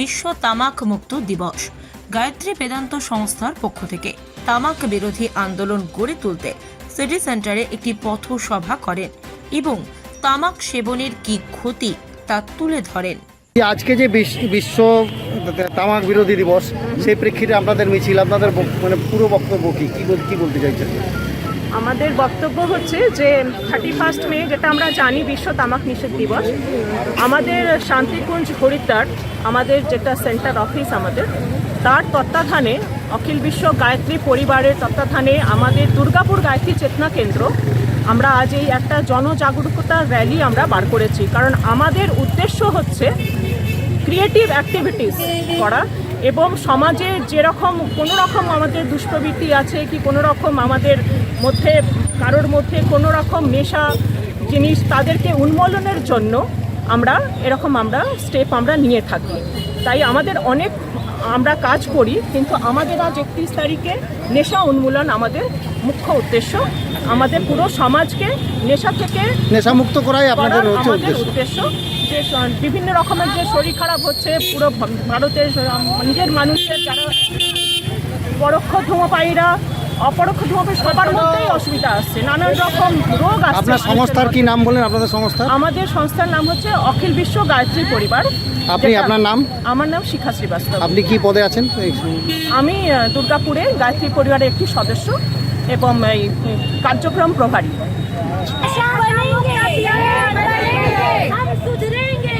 বিশ্ব তামাক মুক্ত দিবস। গায়ত্রী বেদান্ত সংস্থার পক্ষ থেকে তামাক বিরোধী আন্দোলন গড়ে তুলতে সিটি সেন্টারে একটি পথসভা করেন এবং তামাক সেবনের কি ক্ষতি তা তুলে ধরেন। আজকে যে বিশ- বিশ্ব তামাক বিরোধী দিবস, সেই প্রেক্ষিতে আপনাদের মিছিল, আপনাদের মানে পুরো বক্তব্য কি? কি বলতে চাইছেন? আমাদের বক্তব্য হচ্ছে যে থার্টি ফার্স্ট মে, যেটা আমরা জানি বিশ্ব তামাক নিষেধ দিবস, আমাদের শান্তিকুঞ্জ হরিদ্বার, আমাদের যেটা সেন্টার অফিস আমাদের, তার তত্ত্বাধানে অখিল বিশ্ব গায়ত্রী পরিবারের তত্ত্বাধানে আমাদের দুর্গাপুর গায়ত্রী চেতনা কেন্দ্র, আমরা আজ এই একটা জনজাগরুকতা র্যালি আমরা বার করেছি। কারণ আমাদের উদ্দেশ্য হচ্ছে ক্রিয়েটিভ অ্যাক্টিভিটিস করা। এবং সমাজে যেরকম কোনো রকম আমাদের দুষ্প্রবৃত্তি আছে কি কোনো রকম আমাদের মধ্যে, কারোর মধ্যে কোনো রকম মেশা জিনিস তাদেরকে উন্মোলনের জন্য আমরা, এরকম আমরা স্টেপ আমরা নিয়ে থাকি। তাই আমাদের অনেক আমরা কাজ করি কিন্তু আমাদের আজ একত্রিশ তারিখে নেশা উন্মূলন আমাদের মুখ্য উদ্দেশ্য। আমাদের পুরো সমাজকে নেশা থেকে নেশা মুক্ত করাই আপনাদের আমাদের উদ্দেশ্য। যে বিভিন্ন রকমের যে শরীর খারাপ হচ্ছে পুরো ভারতের নিজের মানুষের যারা পরোক্ষ ধূমপায়ীরা অপরোক্ষ ধূমপায়ী সবার মধ্যেই অসুবিধা আসছে নানান রকম রোগ আসছে আপনার মানুষের সংস্থার কি মধ্যে। নাম বলেন আপনাদের সংস্থা আমাদের সংস্থার নাম হচ্ছে অখিল বিশ্ব গায়ত্রী পরিবার আপনি যেটা- আপনার নাম আমার নাম শিখা শ্রীবাস্তব আপনি কি পদে আছেন এই- আমি আহ, দুর্গাপুরে গায়ত্রী পরিবারের একটি সদস্য এবং এই উম, কার্যক্রম প্রভারী हम बनेंगे हम सुधरेंगे